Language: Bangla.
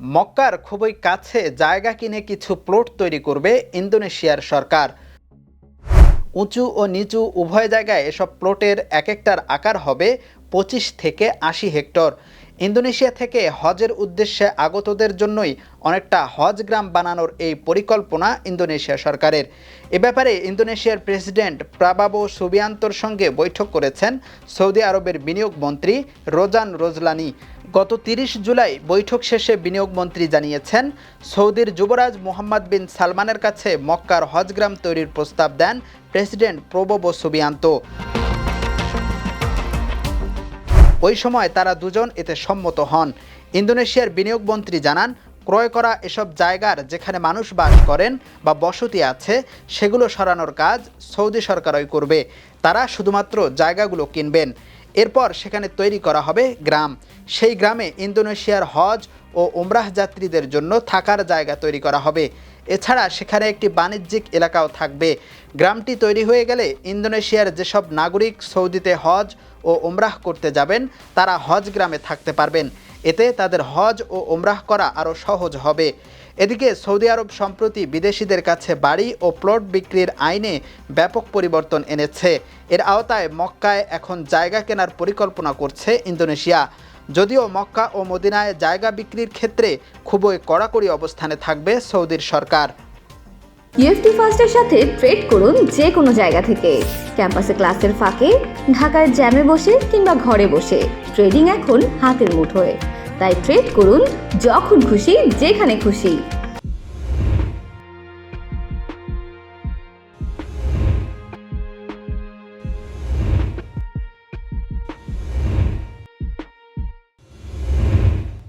মক্কার খুবই কাছে জায়গা কিনে কিছু প্লট তৈরি করবে ইন্দোনেশিয়ার সরকার। উঁচু ও নিচু উভয় জায়গায় এসব প্লটের এক একটার আকার হবে পঁচিশ থেকে আশি হেক্টর। ইন্দোনেশিয়া থেকে হজের উদ্দেশ্যে আগতদের জন্যই অনেকটা হজ গ্রাম বানানোর এই পরিকল্পনা ইন্দোনেশিয়া সরকারের। এ ব্যাপারে ইন্দোনেশিয়ার প্রেসিডেন্ট প্রাবাবো সুবিয়ান্তর সঙ্গে বৈঠক করেছেন সৌদি আরবের বিনিয়োগ মন্ত্রী রোজান রোজলানি। গত তিরিশ জুলাই বৈঠক শেষে বিনিয়োগ মন্ত্রী জানিয়েছেন, সৌদির যুবরাজ মোহাম্মদ বিন সালমানের কাছে মক্কার হজগ্রাম তৈরির প্রস্তাব দেন প্রেসিডেন্ট প্রবোবো সুবিয়ান্ত। ওই সময় তারা দুজন এতে সম্মত হন। ইন্দোনেশিয়ার বিনিয়োগ মন্ত্রী জানান, ক্রয় করা এসব জায়গার যেখানে মানুষ বাস করেন বা বসতি আছে, সেগুলো সরানোর কাজ সৌদি সরকারই করবে। তারা শুধুমাত্র জায়গাগুলো কিনবেন। এরপর সেখানে তৈরি করা হবে গ্রাম। সেই গ্রামে ইন্দোনেশিয়ার হজ ও উমরাহ যাত্রীদের জন্য থাকার জায়গা তৈরি করা হবে। এছাড়া সেখানে একটি বাণিজ্যিক এলাকাও থাকবে। গ্রামটি তৈরি হয়ে গেলে ইন্দোনেশিয়ার যেসব নাগরিক সৌদিতে হজ ও উমরাহ করতে যাবেন, তারা হজ গ্রামে থাকতে পারবেন। এতে তাদের হজ ও ওমরাহ করা আরও সহজ হবে। এদিকে সৌদি আরব সম্প্রতি বিদেশিদের কাছে বাড়ি ও প্লট বিক্রির আইনে ব্যাপক পরিবর্তন এনেছে। এর আওতায় মক্কায় এখন জায়গা কেনার পরিকল্পনা করছে ইন্দোনেশিয়া। যদিও মক্কা ও মদিনায় জায়গা বিক্রির ক্ষেত্রে খুবই কড়াকড়ি অবস্থানে থাকবে সৌদির সরকার। ইউএফটি ফার্স্টের সাথে ট্রেড করুন যে কোনো জায়গা থেকে। ক্যাম্পাসে ক্লাসের ফাঁকে, ঢাকায় জ্যামে বসে কিংবা ঘরে বসে। ট্রেডিং এখন হাতের মুঠোয়। তাই ট্রেড করুন যখন খুশি, যেখানে খুশি।